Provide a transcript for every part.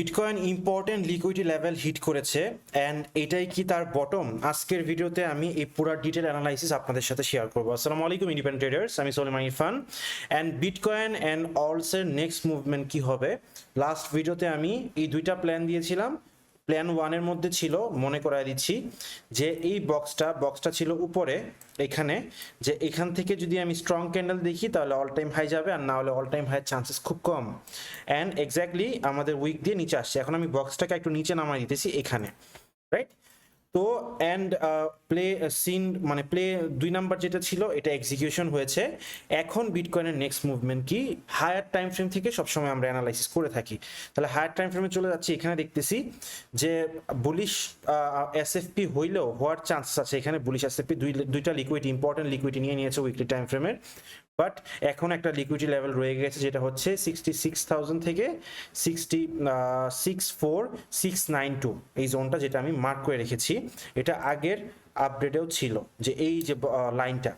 Bitcoin important liquidity level hit করেছে and এটাই কি তার বটম আজকের ভিডিওতে আমি এই পুরো ডিটেল অ্যানালাইসিস আপনাদের সাথে শেয়ার করব। আসসালামু আলাইকুম ইন্ডিপেন্ডেন্ট ট্রেডার্স আমি Suleman Irfan. And bitcoin and অলসের next movement কি হবে? লাস্ট ভিডিওতে আমি এই দুইটা প্ল্যান দিয়েছিলাম প্ল্যান ওয়ানের মধ্যে ছিল, মনে করায় দিচ্ছি, যে এই বক্সটা বক্সটা ছিল উপরে, এখানে, যে এখান থেকে যদি আমি স্ট্রং ক্যান্ডেল দেখি, তাহলে অল টাইম হাই যাবে, আর না হলে অল টাইম হাই চান্সেস খুব কম। অ্যান্ড এক্স্যাক্টলি আমাদের উইক দিয়ে নিচে আসছে। এখন আমি বক্সটাকে একটু নিচে নামাই দিতেছি, এখানে রাইট তো অ্যান্ড প্লে সিন মানে প্লে দুই নাম্বার যেটা ছিল, এটা এক্সিকিউশন হয়েছে। এখন বিটকয়েনের নেক্সট মুভমেন্ট কি? হায়ার টাইম ফ্রেম থেকে সবসময় আমরা অ্যানালাইসিস করে থাকি। তাহলে হায়ার টাইম ফ্রেমে চলে যাচ্ছি, এখানে দেখতেছি যে বুলিশ এসএফপি হইলেও হওয়ার চান্স আছে। এখানে বুলিশ এসএফপি দুই, দুইটা লিকুইড ইম্পর্টেন্ট লিকুইড নিয়ে নিয়েছে উইকলি টাইম ফ্রেমের বাট এখন একটা লিকুইডিটি লেভেল রয়ে গেছে যেটা হচ্ছে সিক্সটি সিক্স থাউজেন্ড থেকে sixty six four six nine two এই জোনটা যেটা আমি মার্ক করে রেখেছি, এটা আগের আপডেটেও ছিল যে এই যে লাইনটা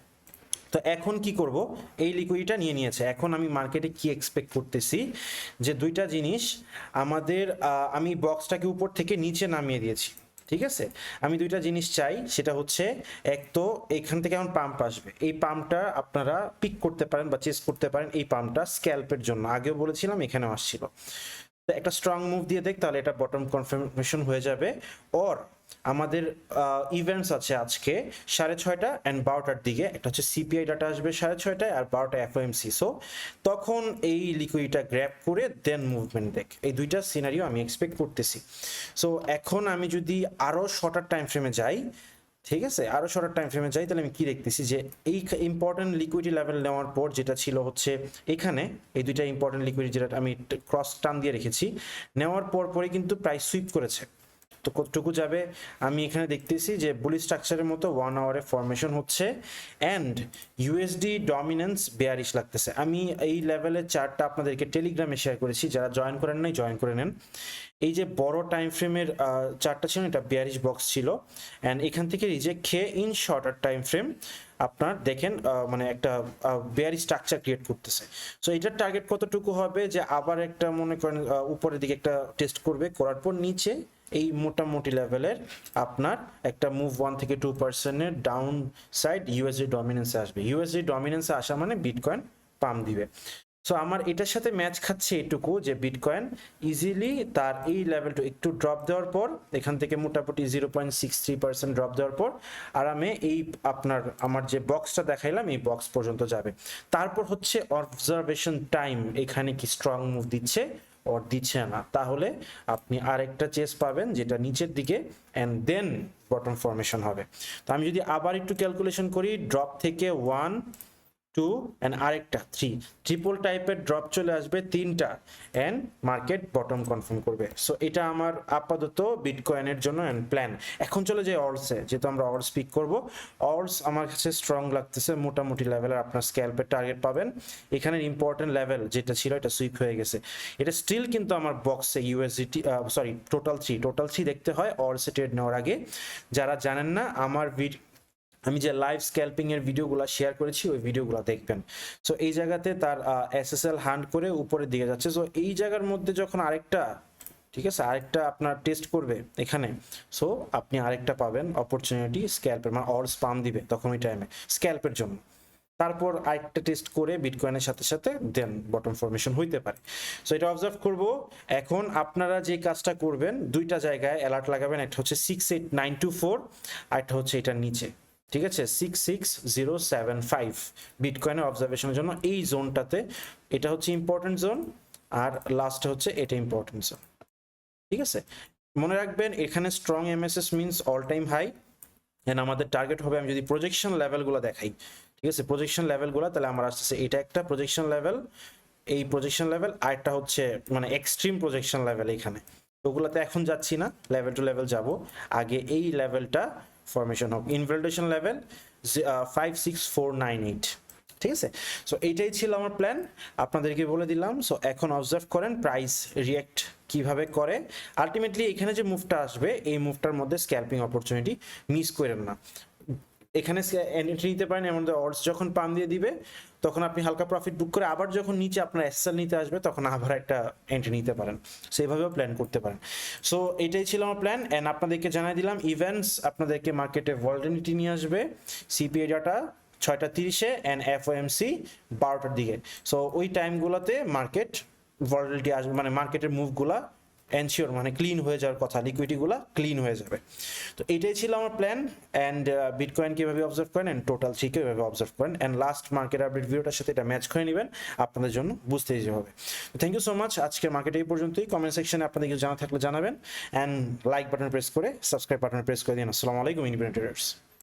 তো এখন কি করব? এই লিকুইডিটা নিয়ে নিয়েছে। এখন আমি মার্কেটে কি এক্সপেক্ট করতেছি? যে দুইটা জিনিস আমাদের আমি বক্সটাকে উপর থেকে নিচে নামিয়ে দিয়েছি। ঠিক আছে? আমি দুইটা জিনিস চাই, সেটা হচ্ছে এক তো এখান থেকে আমার পাম্প আসবে। এই পাম্পটা আপনারা পিক করতে পারেন বা চেস করতে পারেন এই পাম্পটা স্ক্যাল্পের জন্য। আগেও বলেছিলাম, এখানেও আসছিল। তো একটা স্ট্রং মুভ দিয়ে দেখ, তাহলে এটা বটম কনফার্মেশন হয়ে যাবে। অর আমাদের ইভেন্টস আছে আজকে সাড়ে ছয়টা অ্যান্ড বারোটার দিকে। একটা হচ্ছে সিপিআই ডাটা আসবে সাড়ে ছয়টায় আর বারোটা এফ এফওএমসি সো তখন এই লিকুইডটা গ্র্যাপ করে দেন মুভমেন্ট দেখ এই দুইটা সিনারিও আমি এক্সপেক্ট করতেছি। সো এখন আমি যদি আরও শর্টার টাইম ফ্রেমে যাই, ঠিক আছে? আরও শর্টার টাইম ফ্রেমে যাই, তাহলে আমি কি দেখতেছি? যে এই ইম্পর্টেন্ট লিকুইডি লেভেল নেওয়ার পর যেটা ছিল হচ্ছে এখানে, এই দুইটা ইম্পর্টেন্ট লিকুইড যেটা আমি ক্রস টান দিয়ে রেখেছি, নেওয়ার পর পরে কিন্তু প্রাইস সুইপ করেছে। তো কতটুকু যাবে? আমি এখানে দেখতেছি যে বুলি স্ট্রাকচারের মতো ওয়ান আওয়ারে ফরমেশন হচ্ছে অ্যান্ড ইউএসডি ডমিনেন্স বেয়ারিশ লাগতেছে। আমি এই লেভেলের চার্টটা আপনাদেরকে টেলিগ্রামে শেয়ার করেছি, যারা জয়েন করেন নাই জয়েন করে নেন। এই যে বড় টাইম ফ্রেমের চার্টটা ছিল, এটা বেয়ারিশ বক্স ছিল। অ্যান্ড এখান থেকে রিজেক্ট খেয়ে ইন শর্টার টাইম ফ্রেম আপনার দেখেন মানে একটা বেয়ারি স্ট্রাকচার ক্রিয়েট করতেছে। সো এটার টার্গেট কতটুকু হবে? যে আবার একটা মনে করেন উপরের দিকে একটা টেস্ট করবে, করার পর নিচে এই মোটামুটি লেভেলের আপনার একটা মুভ ওয়ান থেকে টু পার্সেন্টের ডাউন সাইড ইউএসডি ডমিনেন্সে আসবে। ইউএসডি ডমিনেন্সে আসা মানে বিটকয়েন পাম দিবে। সো আমার এটার সাথে ম্যাচ খাচ্ছে এটুকু যে বিটকয়েন ইজিলি তার এই লেভেলটা একটু ড্রপ দেওয়ার পর, এখান থেকে মোটামুটি zero point six three percent drop দেওয়ার পর আরামে এই আপনার আমার যে বক্সটা দেখাইলাম, এই বক্স পর্যন্ত যাবে। তারপর হচ্ছে অবজারভেশন টাইম এখানে কি স্ট্রং মুভ দিচ্ছে? ওর দিচ্ছে না, তাহলে আপনি আরেকটা চেস পাবেন যেটা নিচের দিকে অ্যান্ড দেন বটম ফরমেশন হবে। তো আমি যদি আবার একটু ক্যালকুলেশন করি ড্রপ থেকে ওয়ান টু অ্যান্ড আরেকটা থ্রি ট্রিপল টাইপের ড্রপ চলে আসবে তিনটা অ্যান্ড মার্কেট বটম কনফার্ম করবে। সো এটা আমার আপাতত বিটকয়েনের জন্য অ্যান্ড প্ল্যান এখন চলে যাই অর্সে যেহেতু আমরা অর্স পিক করব। অর্স আমার কাছে স্ট্রং লাগতেছে, মোটামুটি লেভেলের আপনার স্ক্যাল্পের টার্গেট পাবেন। এখানের ইম্পর্টেন্ট লেভেল যেটা ছিল, এটা সুইপ হয়ে গেছে। এটা স্টিল কিন্তু আমার বক্সে USDT sorry total three total three দেখতে হয় অর্সে ট্রেড নেওয়ার আগে। যারা জানেন না, আমার আমি যে লাইভ স্ক্যাল্পিং এর ভিডিওগুলো শেয়ার করেছি, ওই ভিডিওগুলো দেখবেন। সো এই জায়গাতে তার এসএসএল হান্ড করে উপরের দিকে যাচ্ছে। সো এই জায়গার মধ্যে যখন আরেকটা, ঠিক আছে, আরেকটা আপনার টেস্ট করবে এখানে সো আপনি আরেকটা পাবেন অপরচুনিটি স্ক্যাল্পের মানে অর স্পাম দিবে তখন ওই টাইমে স্ক্যাল্পের জন্য। তারপর আরেকটা টেস্ট করে বিটকয়েনের সাথে সাথে দেন বটম ফরমেশন হইতে পারে। সো এটা অবজার্ভ করব। এখন আপনারা যে কাজটা করবেন, দুইটা জায়গায় অ্যালার্ট লাগাবেন, একটা হচ্ছে six eight nine two four আর একটা হচ্ছে এটার নিচে। ঠিক আছে? Six six zero seven five বিটকয়েনের অবজারভেশনের জন্য এই জোনটাতে এটা হচ্ছে ইম্পর্টেন্ট জোন আর লাস্ট হচ্ছে এটা ইম্পর্টেন্ট জোন ঠিক আছে? মনে রাখবেন এখানে strong MSS means all time high and আমাদের টার্গেট হবে, আমি যদি প্রজেকশন লেভেলগুলো দেখাই, ঠিক আছে? প্রজেকশন লেভেলগুলো তাহলে আমার আসতেছে এটা একটা প্রজেকশন লেভেল এই প্রজেকশন লেভেল আর একটা হচ্ছে মানে এক্সট্রিম প্রজেকশন লেভেল এখানে। ওগুলোতে এখন যাচ্ছি না লেভেল টু লেভেল যাব। আগে এই লেভেলটা ফরমেশন হোক। Invalidation level five six four nine eight ঠিক আছে? সো এইটাই ছিল আমার প্ল্যান আপনাদেরকে বলে দিলাম। সো এখন অবজার্ভ করেন প্রাইস রিয়েক্ট কীভাবে করে। আলটিমেটলি এখানে যে মুভটা আসবে, এই মুভটার মধ্যে স্ক্যাল্পিং অপরচুনিটি মিস করেন না। এখানে এন্ট্রি নিতে পারেন এমন অর্ডস যখন পাম দিয়ে দিবে, তখন আপনি হালকা প্রফিট বুক করে আবার যখন নিচে আপনার এসএল নিতে আসবে, তখন আবার একটা এন্ট্রি নিতে পারেন। সো সেইভাবেও প্ল্যান করতে পারেন। সো এটাই ছিল আমার প্ল্যান অ্যান্ড আপনাদেরকে জানাই দিলাম ইভেন্টস আপনাদেরকে মার্কেটে ভলটিনিটি নিয়ে আসবে সিপিএ ডাটা ছয়টা তিরিশে অ্যান্ড এফওএমসি বারোটার দিকে। সো ওই টাইমগুলোতে মার্কেট ভলিটিলিটি আসবে মানে মার্কেটের মুভগুলা এনশিওর মানে ক্লিন হয়ে যাওয়ার কথা লিকুইডিগুলো ক্লিন হয়ে যাবে। তো এটাই ছিল আমার প্ল্যান অ্যান্ড বিটকয়েন কীভাবে অবজার্ভ করেন অ্যান্ড টোটাল শিখে এভাবে অবজার্ভ করেন অ্যান্ড লাস্ট মার্কেট আপডেট ভিডিওটার সাথে এটা ম্যাচ করে নেবেন, আপনাদের জন্য বুঝতে ইজি হবে। থ্যাংক ইউ সো মাচ আজকের মার্কেট এই পর্যন্তই। কমেন্ট সেকশনে আপনাদের কিছু জানা থাকলে জানাবেন অ্যান্ড লাইক বাটন প্রেস করে সাবস্ক্রাইব বাটন প্রেস করে দিন। আসসালামু আলাইকুম ট্রেডার্স